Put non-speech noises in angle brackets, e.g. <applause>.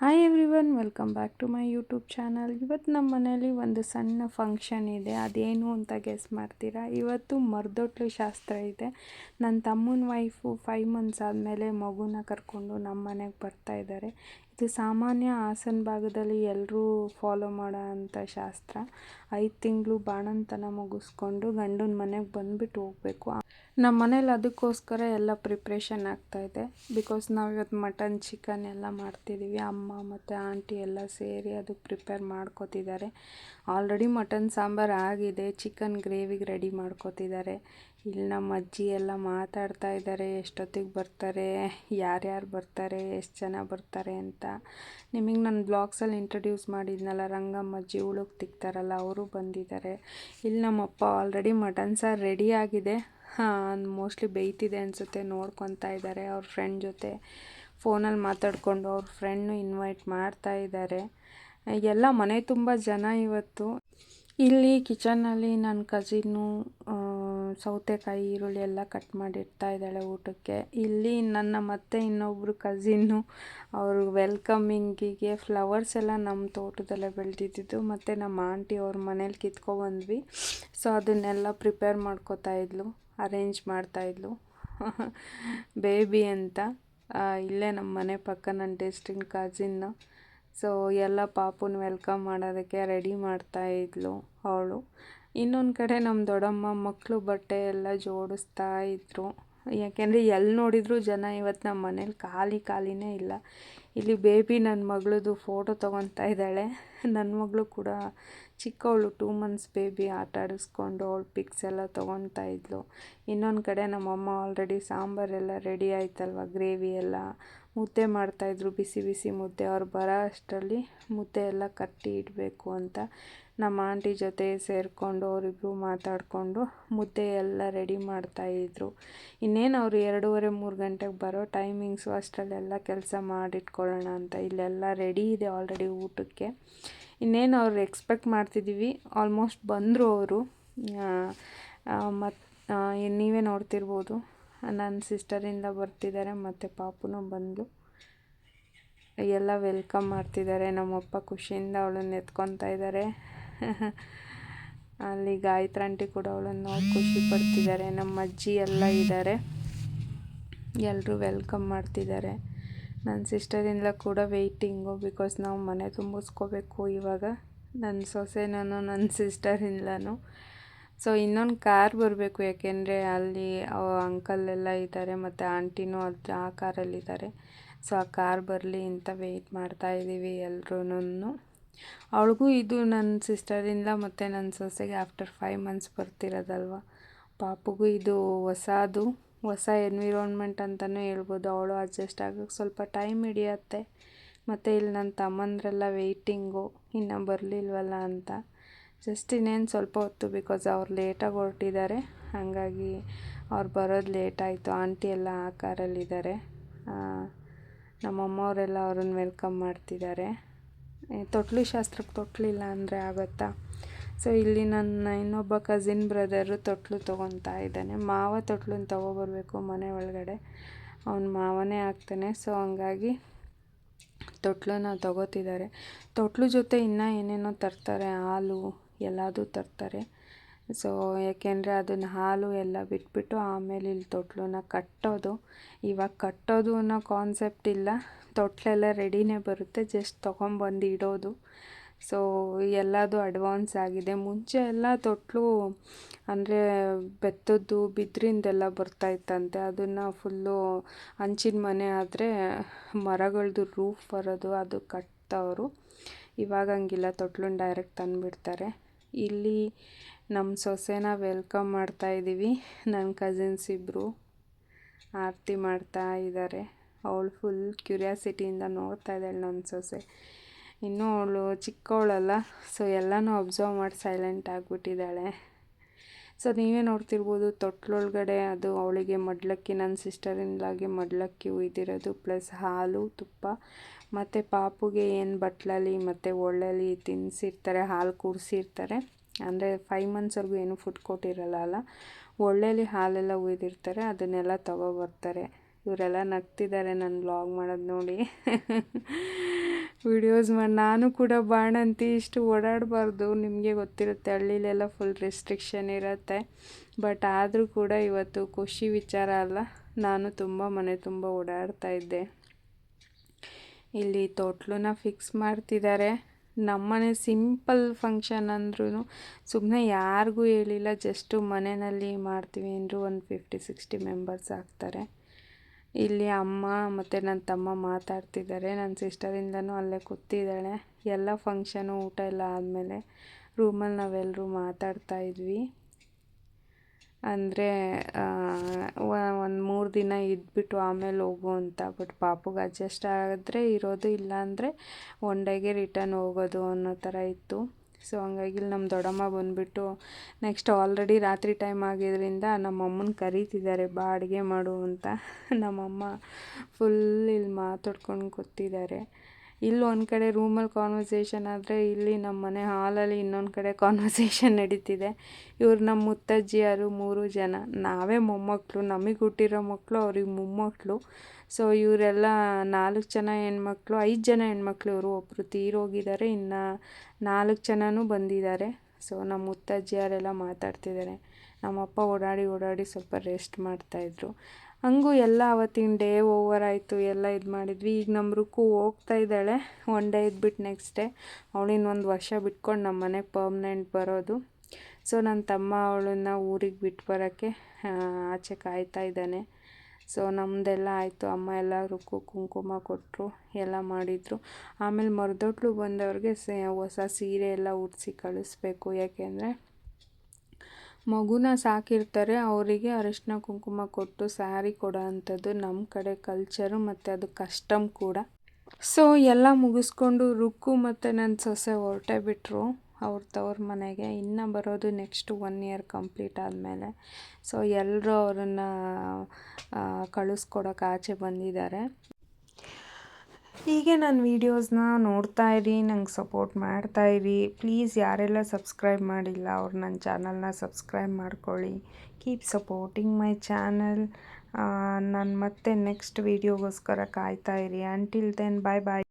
Hi everyone welcome back to my YouTube channel ಇವತ್ತು ನಮ್ಮ ಮನೇಲಿ ಒಂದು ಸಣ್ಣ ಫಂಕ್ಷನ್ ಇದೆ. ಅದೇನು ಅಂತ ಗೆಸ್ ಮಾಡ್ತೀರಾ? ಇವತ್ತು ಮರ್ದೊಟ್ಲು ಶಾಸ್ತ್ರ ಇದೆ. ನನ್ನ ತಮ್ಮನ ವೈಫು ಫೈವ್ ಮಂತ್ಸ್ ಆದಮೇಲೆ ಮಗುನ ಕರ್ಕೊಂಡು ನಮ್ಮ ಮನೆಗೆ ಬರ್ತಾ ಇದ್ದಾರೆ ಇದು ಸಾಮಾನ್ಯ ಹಾಸನ ಭಾಗದಲ್ಲಿ ಎಲ್ಲರೂ ಫಾಲೋ ಮಾಡೋ ಅಂಥ ಶಾಸ್ತ್ರ. ಐದು ತಿಂಗಳು ಬಾಣಂತನ ಮುಗಿಸ್ಕೊಂಡು ಗಂಡನ ಮನೆಗೆ ಬಂದುಬಿಟ್ಟು ಹೋಗಬೇಕು. ನಮ್ಮ ಮನೇಲಿ ಅದಕ್ಕೋಸ್ಕರ ಎಲ್ಲ ಪ್ರಿಪ್ರೇಷನ್ ಆಗ್ತಾಯಿದೆ ಬಿಕಾಸ್ ನಾವು ಇವತ್ತು ಮಟನ್ ಚಿಕನ್ ಎಲ್ಲ ಮಾಡ್ತಿದ್ದೀವಿ ಅಮ್ಮ ಮತ್ತು ಆಂಟಿ ಎಲ್ಲ ಸೇರಿ ಅದಕ್ಕೆ ಪ್ರಿಪೇರ್ ಮಾಡ್ಕೋತಿದ್ದಾರೆ. ಆಲ್ರೆಡಿ ಮಟನ್ ಸಾಂಬಾರು ಆಗಿದೆ. ಚಿಕನ್ ಗ್ರೇವಿಗೆ ರೆಡಿ ಮಾಡ್ಕೋತಿದ್ದಾರೆ. ಇಲ್ಲಿ ನಮ್ಮ ಅಜ್ಜಿ ಎಲ್ಲ ಮಾತಾಡ್ತಾ ಇದ್ದಾರೆ. ಎಷ್ಟೊತ್ತಿಗೆ ಬರ್ತಾರೆ? ಯಾರ್ಯಾರು ಬರ್ತಾರೆ? ಎಷ್ಟು ಜನ ಬರ್ತಾರೆ ಅಂತ. ನಿಮಗೆ ನನ್ನ ಬ್ಲಾಗ್ಸಲ್ಲಿ ಇಂಟ್ರಡ್ಯೂಸ್ ಮಾಡಿದ್ನಲ್ಲ, ರಂಗಮ್ಮ ಅಜ್ಜಿ ಉಳುಕ್ ತಿಕ್ತಾರಲ್ಲ, ಅವರು ಬಂದಿದ್ದಾರೆ. ಇಲ್ಲಿ ನಮ್ಮಪ್ಪ ಆಲ್ರೆಡಿ ಮಟನ್ ಸಾರು ರೆಡಿ ಆಗಿದೆ. ಹಾಂ ಮೋಸ್ಟ್ಲಿ ಬೇಯ್ತಿದೆ ಅನಿಸುತ್ತೆ ನೋಡ್ಕೊತಾ ಇದ್ದಾರೆ ಅವ್ರ ಫ್ರೆಂಡ್ ಜೊತೆ. ಫೋನಲ್ಲಿ ಮಾತಾಡಿಕೊಂಡು ಅವ್ರ ಫ್ರೆಂಡ್ನು ಇನ್ವೈಟ್ ಮಾಡ್ತಾ ಇದ್ದಾರೆ ಎಲ್ಲ ಮನೆ ತುಂಬ ಜನ ಇವತ್ತು. ಇಲ್ಲಿ ಕಿಚನಲ್ಲಿ ನನ್ನ ಕಸಿನ್ನು ಸೌತೆಕಾಯಿ, ಈರುಳ್ಳಿ ಎಲ್ಲ ಕಟ್ ಮಾಡಿರ್ತಾ ಇದ್ದಾಳೆ ಊಟಕ್ಕೆ. ಇಲ್ಲಿ ನನ್ನ ಮತ್ತೆ ಇನ್ನೊಬ್ಬರು ಕಸಿನ್ನು ಅವರು ವೆಲ್ಕಮಿಂಗಿಗೆ ಫ್ಲವರ್ಸ್ ಎಲ್ಲ ನಮ್ಮ ತೋಟದಲ್ಲೇ ಬೆಳೆದಿದ್ದು ಮತ್ತು ನಮ್ಮ ಆಂಟಿ ಅವ್ರ ಮನೇಲಿ ಕಿತ್ಕೊಬಂದ್ವಿ ಸೊ ಅದನ್ನೆಲ್ಲ ಪ್ರಿಪೇರ್ ಮಾಡ್ಕೋತಾ ಇದ್ಲು ಅರೇಂಜ್ ಮಾಡ್ತಾಯಿದ್ಲು ಬೇಬಿ ಅಂತ. ಇಲ್ಲೇ ನಮ್ಮ ಮನೆ ಪಕ್ಕ ನನ್ನ ಡೆಸ್ಟಿನ್ ಕಸಿನ್ನು ಸೊ ಎಲ್ಲ ಪಾಪುನ ವೆಲ್ಕಮ್ ಮಾಡೋದಕ್ಕೆ ರೆಡಿ ಮಾಡ್ತಾ ಇದ್ಲು ಅವಳು. ಇನ್ನೊಂದು ಕಡೆ ನಮ್ಮ ದೊಡ್ಡಮ್ಮ ಮಕ್ಕಳು ಬಟ್ಟೆ ಎಲ್ಲ ಜೋಡಿಸ್ತಾ ಇದ್ರು. ಯಾಕೆಂದರೆ ಎಲ್ಲಿ ನೋಡಿದರೂ ಜನ ಇವತ್ತು ನಮ್ಮ ಮನೇಲಿ ಖಾಲಿ ಖಾಲಿನೇ ಇಲ್ಲ. ಇಲ್ಲಿ ಬೇಬಿ ನನ್ನ ಮಗಳದು ಫೋಟೋ ತೊಗೊತಾ ಇದ್ದಾಳೆ. ನನ್ನ ಮಗಳು ಕೂಡ ಚಿಕ್ಕವಳು ಟೂ ಮಂತ್ಸ್ ಬೇಬಿ ಆಟ ಆಡಿಸ್ಕೊಂಡು ಅವಳು ಪಿಕ್ಸ್ ಎಲ್ಲ ತೊಗೊತಾ ಇದ್ಲು. ಇನ್ನೊಂದು ಕಡೆ ನಮ್ಮಮ್ಮ ಆಲ್ರೆಡಿ ಸಾಂಬಾರೆಲ್ಲ ರೆಡಿ ಆಯ್ತಲ್ವ ಗ್ರೇವಿ ಎಲ್ಲ. ಮುದ್ದೆ ಮಾಡ್ತಾಯಿದ್ರು ಬಿಸಿ ಬಿಸಿ ಮುದ್ದೆ. ಅವ್ರು ಬರೋ ಅಷ್ಟರಲ್ಲಿ ಮುದ್ದೆ ಎಲ್ಲ ಕಟ್ಟಿ ಇಡಬೇಕು ಅಂತ ನಮ್ಮ ಆಂಟಿ ಜೊತೆ ಸೇರಿಕೊಂಡು ಅವರಿಬ್ಬರು ಮಾತಾಡಿಕೊಂಡು ಮುದ್ದೆ ಎಲ್ಲ ರೆಡಿ ಮಾಡ್ತಾಯಿದ್ರು ಇನ್ನೇನು ಅವರು ಎರಡೂವರೆ, ಮೂರು ಗಂಟೆಗೆ ಬರೋ ಟೈಮಿಂಗ್ಸು ಅಷ್ಟರಲ್ಲೆಲ್ಲ ಕೆಲಸ ಮಾಡಿಟ್ಕೊಳ್ಳೋಣ ಅಂತ. ಇಲ್ಲೆಲ್ಲ ರೆಡಿ ಇದೆ ಆಲ್ರೆಡಿ ಊಟಕ್ಕೆ. ಇನ್ನೇನು ಅವ್ರು ಎಕ್ಸ್ಪೆಕ್ಟ್ ಮಾಡ್ತಿದ್ದೀವಿ ಆಲ್ಮೋಸ್ಟ್ ಬಂದರು ಅವರು. ಮತ್ತು ನೀವೇ ನೋಡ್ತಿರ್ಬೋದು. ನನ್ನ ಸಿಸ್ಟರಿಂದ ಬರ್ತಿದ್ದಾರೆ ಮತ್ತು ಪಾಪುನೂ ಬಂದು ಎಲ್ಲ ವೆಲ್ಕಮ್ ಮಾಡ್ತಿದ್ದಾರೆ ನಮ್ಮಪ್ಪ ಖುಷಿಯಿಂದ ಅವಳನ್ನ ಎತ್ಕೊತಾ ಇದ್ದಾರೆ <laughs> ಅಲ್ಲಿ ಗಾಯತ್ರಿ ಕೂಡ ಅವಳನ್ನು ನೋಡಿ ಖುಷಿ ಪಡ್ತಿದ್ದಾರೆ ನಮ್ಮ ಅಜ್ಜಿ ಎಲ್ಲ ಇದ್ದಾರೆ ಎಲ್ಲರೂ ವೆಲ್ಕಮ್ ಮಾಡ್ತಿದ್ದಾರೆ ನನ್ನ ಸಿಸ್ಟರಿಂದ ಕೂಡ ವೆಯ್ಟಿಂಗು ಬಿಕಾಸ್ ನಾವು ಮನೆ ತುಂಬಿಸ್ಕೋಬೇಕು ಇವಾಗ. ನನ್ನ ಸೊಸೆನೂ ನನ್ನ ಸಿಸ್ಟರಿಂದಲೂ ಸೊ ಇನ್ನೊಂದು ಕಾರ್ ಬರಬೇಕು ಯಾಕೆಂದರೆ ಅಲ್ಲಿ ಅಂಕಲ್ ಇದ್ದಾರೆ ಮತ್ತು ಆಂಟಿನೂ ಅದು ಆ ಕಾರಲ್ಲಿದ್ದಾರೆ ಸೊ ಆ ಕಾರ್ ಬರಲಿ ಅಂತ ವೆಯ್ಟ್ ಮಾಡ್ತಾ ಇದ್ದೀವಿ ಎಲ್ರೂ ಅವಳಿಗೂ ಇದು ನನ್ನ ಸಿಸ್ಟರಿಂದ ಮತ್ತು ನನ್ನ ಸೊಸೆಗೆ ಆಫ್ಟರ್ ಫೈವ್ ಮಂತ್ಸ್ ಬರ್ತಿರೋದಲ್ವ. ಪಾಪುಗೂ ಇದು ಹೊಸದು. ಹೊಸ ಎನ್ವಿರಾನ್ಮೆಂಟ್ ಅಂತಲೂ ಹೇಳ್ಬೋದು. ಅವಳು ಅಡ್ಜಸ್ಟ್ ಆಗೋಕ್ಕೆ ಸ್ವಲ್ಪ ಟೈಮ್ ಹಿಡಿಯತ್ತೆ. ಮತ್ತು ಇಲ್ಲಿ ನನ್ನ ತಮ್ಮಂದ್ರೆಲ್ಲ ವೆಯ್ಟಿಂಗು ಇನ್ನೂ ಬರಲಿಲ್ವಲ್ಲ ಅಂತ. ಜಸ್ಟ್ ಇನ್ನೇನು ಸ್ವಲ್ಪ ಹೊತ್ತು ಬಿಕಾಸ್ ಅವ್ರು ಲೇಟಾಗಿ ಹೊರಟಿದ್ದಾರೆ ಹಾಗಾಗಿ ಅವ್ರು ಬರೋದು ಲೇಟ್ ಆಯಿತು. ಆಂಟಿ ಎಲ್ಲ ಆ ಕಾರಲ್ಲಿದ್ದಾರೆ ನಮ್ಮಮ್ಮವರೆಲ್ಲ ಅವ್ರನ್ನ ವೆಲ್ಕಮ್ ಮಾಡ್ತಿದ್ದಾರೆ ತೊಟ್ಲು ಶಾಸ್ತ್ರಕ್ಕೆ ತೊಟ್ಲಿಲ್ಲ ಅಂದರೆ ಆಗುತ್ತಾ? ಸೊ ಇಲ್ಲಿ ನನ್ನ ಇನ್ನೊಬ್ಬ ಕಸಿನ್ ಬ್ರದರು ತೊಟ್ಲು ತೊಗೊತಾ ಇದ್ದಾನೆ. ಮಾವ ತೊಟ್ಲನ್ನ ತೊಗೊಬರ್ಬೇಕು ಮನೆ ಒಳಗಡೆ. ಅವ್ನ ಮಾವನೇ ಆಗ್ತಾನೆ. ಸೊ ಹಂಗಾಗಿ ತೊಟ್ಲನ್ನ ತೊಗೋತಿದ್ದಾರೆ. ತೊಟ್ಲು ಜೊತೆ ಇನ್ನೂ ಏನೇನೋ ತರ್ತಾರೆ, ಹಾಲು ಎಲ್ಲದೂ ತರ್ತಾರೆ. ಸೊ ಯಾಕೆಂದರೆ ಅದನ್ನು ಹಾಲು ಎಲ್ಲ ಬಿಟ್ಬಿಟ್ಟು ಆಮೇಲೆ ಇಲ್ಲಿ ತೊಟ್ಲನ್ನ ಕಟ್ಟೋದು. ಇವಾಗ ಕಟ್ಟೋದು ಅನ್ನೋ ಕಾನ್ಸೆಪ್ಟ್ ಇಲ್ಲ. ತೊಟ್ಲೆಲ್ಲ ರೆಡಿನೇ ಬರುತ್ತೆ. ಜಸ್ಟ್ ತೊಗೊಂಬಂದು ಇಡೋದು. ಸೊ ಎಲ್ಲದು ಅಡ್ವಾನ್ಸ್ ಆಗಿದೆ. ಮುಂಚೆ ಎಲ್ಲ ತೊಟ್ಲು ಅಂದರೆ ಬೆತ್ತದ್ದು, ಬಿದ್ರಿಂದೆಲ್ಲ ಬರ್ತಾಯಿತ್ತಂತೆ ಅದನ್ನು ಫುಲ್ಲು ಹಂಚಿನ ಮನೆ ಆದರೆ ಮರಗಳದ್ದು ರೂಫ್ ಬರೋದು, ಅದು ಕಟ್ತವರು. ಇವಾಗ ಹಂಗಿಲ್ಲ ತೊಟ್ಲನ್ನ ಡೈರೆಕ್ಟ್ ತಂದುಬಿಡ್ತಾರೆ. ಇಲ್ಲಿ ನಮ್ಮ ಸೊಸೆನ ವೆಲ್ಕಮ್ ಮಾಡ್ತಾ ಇದ್ದೀವಿ ನನ್ನ ಕಸಿನ್ಸ್ ಇಬ್ಬರು ಆರತಿ ಮಾಡ್ತಾ ಇದ್ದಾರೆ ಅವಳು ಫುಲ್ ಕ್ಯೂರಿಯಾಸಿಟಿಯಿಂದ ನೋಡ್ತಾ ಇದ್ದಾಳೆ ನನ್ನ ಸೊಸೆ. ಇನ್ನೂ ಅವಳು ಚಿಕ್ಕವಳಲ್ಲ ಸೊ ಎಲ್ಲನೂ ಅಬ್ಸರ್ವ್ ಮಾಡಿ ಸೈಲೆಂಟ್ ಆಗಿಬಿಟ್ಟಿದ್ದಾಳೆ. ಸೊ ನೀವೇ ನೋಡ್ತಿರ್ಬೋದು ತೊಟ್ಲೊಳಗಡೆ ಅದು ಅವಳಿಗೆ ಮಡ್ಲಕ್ಕಿ ನನ್ನ ಸಿಸ್ಟರಿಂದಾಗಿ ಮಡ್ಲಕ್ಕಿ ಉಯ್ದಿರೋದು ಪ್ಲಸ್ ಹಾಲು, ತುಪ್ಪ, ಮತ್ತು ಪಾಪುಗೆ ಏನು ಬಟ್ಲಲ್ಲಿ, ಮತ್ತು ಒಳ್ಳಲ್ಲಿ ತಿನ್ನಿಸಿರ್ತಾರೆ ಹಾಲು ಕುಡಿಸಿರ್ತಾರೆ. ಅಂದರೆ ಫೈವ್ ಮಂತ್ಸ್ವರೆಗೂ ಏನು ಫುಡ್ ಕೊಟ್ಟಿರಲ್ಲ ಅಲ್ಲ, ಒಳ್ಳೇಲಿ ಹಾಲೆಲ್ಲ ಉಯ್ದಿರ್ತಾರೆ, ಅದನ್ನೆಲ್ಲ ತಗೊಬರ್ತಾರೆ. ಇವರೆಲ್ಲ ನಗ್ತಿದ್ದಾರೆ ನಾನು ಬ್ಲಾಗ್ ಮಾಡೋದು ನೋಡಿ. <laughs> ವಿಡಿಯೋಸ್ ಮಾಡಿ ನಾನು ಕೂಡ ಬಾಣಂತಿ ಇಷ್ಟು ಓಡಾಡಬಾರ್ದು. ನಿಮಗೆ ಗೊತ್ತಿರುತ್ತೆ, ಹಳ್ಳಿಲೆಲ್ಲ ಫುಲ್ ರೆಸ್ಟ್ರಿಕ್ಷನ್ ಇರುತ್ತೆ. ಬಟ್ ಆದರೂ ಕೂಡ ಇವತ್ತು ಖುಷಿ ವಿಚಾರ ಅಲ್ಲ. ನಾನು ತುಂಬ ಮನೆ ತುಂಬ ಓಡಾಡ್ತಾ ಇದ್ದೆ. ಇಲ್ಲಿ ತೊಟ್ಲನ್ನ ಫಿಕ್ಸ್ ಮಾಡ್ತಿದ್ದಾರೆ ನಮ್ಮನೆ ಸಿಂಪಲ್ ಫಂಕ್ಷನ್ ಅಂದ್ರೂ ಸುಮ್ಮನೆ ಯಾರಿಗೂ ಹೇಳಿಲ್ಲ ಜಸ್ಟು ಮನೆಯಲ್ಲಿ ಮಾಡ್ತೀವಿ ಅಂದರೂ ಒಂದು ಫಿಫ್ಟಿ ಸಿಕ್ಸ್ಟಿ ಮೆಂಬರ್ಸ್ ಆಗ್ತಾರೆ. ಇಲ್ಲಿ ಅಮ್ಮ ಮತ್ತು ನನ್ನ ತಮ್ಮ ಮಾತಾಡ್ತಿದ್ದಾರೆ. ನನ್ನ ಸಿಸ್ಟರಿಂದನೂ ಅಲ್ಲೇ ಕೂತಿದ್ದಾಳೆ. ಎಲ್ಲ ಫಂಕ್ಷನು ಊಟ ಎಲ್ಲ ಆದಮೇಲೆ ರೂಮಲ್ಲಿ ನಾವೆಲ್ಲರೂ ಮಾತಾಡ್ತಾ ಇದ್ವಿ. ಅಂದರೆ ಒಂದು ಮೂರು ದಿನ ಇದ್ಬಿಟ್ಟು ಆಮೇಲೆ ಹೋಗು ಅಂತ ಬಟ್ ಪಾಪುಗೆ ಅಡ್ಜಸ್ಟ್ ಆದರೆ ಇರೋದು ಇಲ್ಲಾಂದರೆ ಒನ್ ಡೇಗೆ ರಿಟರ್ನ್ ಹೋಗೋದು ಅನ್ನೋ ಥರ ಇತ್ತು. ಸೊ ಹಂಗಾಗಿ ನಮ್ಮ ದೊಡ್ಡಮ್ಮ ಬಂದುಬಿಟ್ಟು ನೆಕ್ಸ್ಟ್ ಆಲ್ರೆಡಿ ರಾತ್ರಿ ಟೈಮ್ ಆಗಿದ್ದರಿಂದ ನಮ್ಮಮ್ಮನ ಕರೀತಿದ್ದಾರೆ, ಬಾ ಅಡುಗೆ ಮಾಡು ಅಂತ. <laughs> ನಮ್ಮಮ್ಮ ಫುಲ್ ಇಲ್ಲಿ ಮಾತಾಡ್ಕೊಂಡು ಕೂತಿದ್ದಾರೆ. ಇಲ್ಲಿ ಒಂದು ಕಡೆ ರೂಮಲ್ಲಿ ಕಾನ್ವರ್ಸೇಷನ್ ಆದರೆ ಇಲ್ಲಿ ನಮ್ಮ ಮನೆ ಹಾಲಲ್ಲಿ ಇನ್ನೊಂದು ಕಡೆ ಕಾನ್ವರ್ಸೇಷನ್ ನಡೀತಿದೆ. ಇವ್ರು ನಮ್ಮ ಮುತ್ತಜ್ಜಿಯರು ಮೂರು ಜನ. ನಾವೇ ಮೊಮ್ಮಕ್ಕಳು ನಮಗೆ ಹುಟ್ಟಿರೋ ಮಕ್ಕಳು ಅವ್ರಿಗೆ ಮೊಮ್ಮಕ್ಕಳು ಸೊ ಇವರೆಲ್ಲ ನಾಲ್ಕು ಜನ ಹೆಣ್ಮಕ್ಳು, ಐದು ಜನ ಹೆಣ್ಮಕ್ಳು ಇವರು. ಒಬ್ಬರು ತೀರೋಗಿದ್ದಾರೆ, ಇನ್ನು ನಾಲ್ಕು ಜನನೂ ಬಂದಿದ್ದಾರೆ. ಸೊ ನಮ್ಮ ಮುತ್ತಜ್ಜಿಯರೆಲ್ಲ ಮಾತಾಡ್ತಿದ್ದಾರೆ. ನಮ್ಮಪ್ಪ ಓಡಾಡಿ ಓಡಾಡಿ ಸ್ವಲ್ಪ ರೆಸ್ಟ್ ಮಾಡ್ತಾಯಿದ್ರು ಹಂಗೂ ಎಲ್ಲ ಅವತ್ತಿನ ಡೇ ಓವರ್ ಆಯಿತು, ಎಲ್ಲ ಇದು ಮಾಡಿದ್ವಿ. ಈಗ ನಮ್ಮ ರುಕ್ಕು ಹೋಗ್ತಾ ಇದ್ದಾಳೆ ಒನ್ ಡೇ ಇದ್ಬಿಟ್ಟು ನೆಕ್ಸ್ಟ್ ಡೇ ಅವಳು ಒಂದು ವರ್ಷ ಬಿಟ್ಕೊಂಡು ನಮ್ಮ ಮನೆಗೆ ಪರ್ಮನೆಂಟ್ ಬರೋದು. ಸೊ ನನ್ನ ತಮ್ಮ ಅವಳನ್ನ ಊರಿಗೆ ಬಿಟ್ಟು ಬರೋಕ್ಕೆ ಆಚೆ ಕಾಯ್ತಾ ಇದ್ದಾನೆ. ಸೊ ನಮ್ಮದೆಲ್ಲ ಆಯಿತು. ಅಮ್ಮ ಎಲ್ಲ ರುಕ್ಕು ಕುಂಕುಮ ಕೊಟ್ಟರು ಎಲ್ಲ ಮಾಡಿದರು. ಆಮೇಲೆ ಮರದೊಟ್ಲು ಬಂದವ್ರಿಗೆ ಸೇ, ಹೊಸ ಸೀರೆ ಎಲ್ಲ ಉಡಿಸಿ ಕಳಿಸ್ಬೇಕು. ಯಾಕೆಂದರೆ ಮಗುನ ಸಾಕಿರ್ತಾರೆ, ಅವರಿಗೆ ಅರಿಶಿನ ಕುಂಕುಮ ಕೊಟ್ಟು ಸ್ಯಾರಿ ಕೊಡೋ ಅಂಥದ್ದು ನಮ್ಮ ಕಡೆ ಕಲ್ಚರು ಮತ್ತು ಅದು ಕಷ್ಟಮ್ ಕೂಡ. ಸೊ ಎಲ್ಲ ಮುಗಿಸ್ಕೊಂಡು ರುಕ್ಕು ಮತ್ತು ನನ್ನ ಸೊಸೆ ಹೊರಟೇ ಬಿಟ್ಟರು ಅವ್ರ ತವ್ರ ಮನೆಗೆ. ಇನ್ನು ಬರೋದು ನೆಕ್ಸ್ಟ್ ಒನ್ ಇಯರ್ ಕಂಪ್ಲೀಟ್ ಆದಮೇಲೆ. ಸೊ ಎಲ್ಲರೂ ಅವರನ್ನು ಕಳಿಸ್ಕೊಡೋಕೆ ಆಚೆ ಬಂದಿದ್ದಾರೆ. ಹೀಗೆ ನನ್ನ ವೀಡಿಯೋಸ್ನ ನೋಡ್ತಾ ಇರಿ, ನಂಗೆ ಸಪೋರ್ಟ್ ಮಾಡ್ತಾ ಇರಿ. ಪ್ಲೀಸ್ ಯಾರೆಲ್ಲ ಸಬ್ಸ್ಕ್ರೈಬ್ ಮಾಡಿಲ್ಲ, ಅವ್ರು ನನ್ನ ಚಾನಲ್ನ ಸಬ್ಸ್ಕ್ರೈಬ್ ಮಾಡ್ಕೊಳ್ಳಿ. Keep supporting my channel. ನಾನು ಮತ್ತೆ ನೆಕ್ಸ್ಟ್ ವೀಡಿಯೋಗೋಸ್ಕರ ಕಾಯ್ತಾ ಇರಿ. ಅಂಟಿಲ್ ದೆನ್ ಬಾಯ್ ಬಾಯ್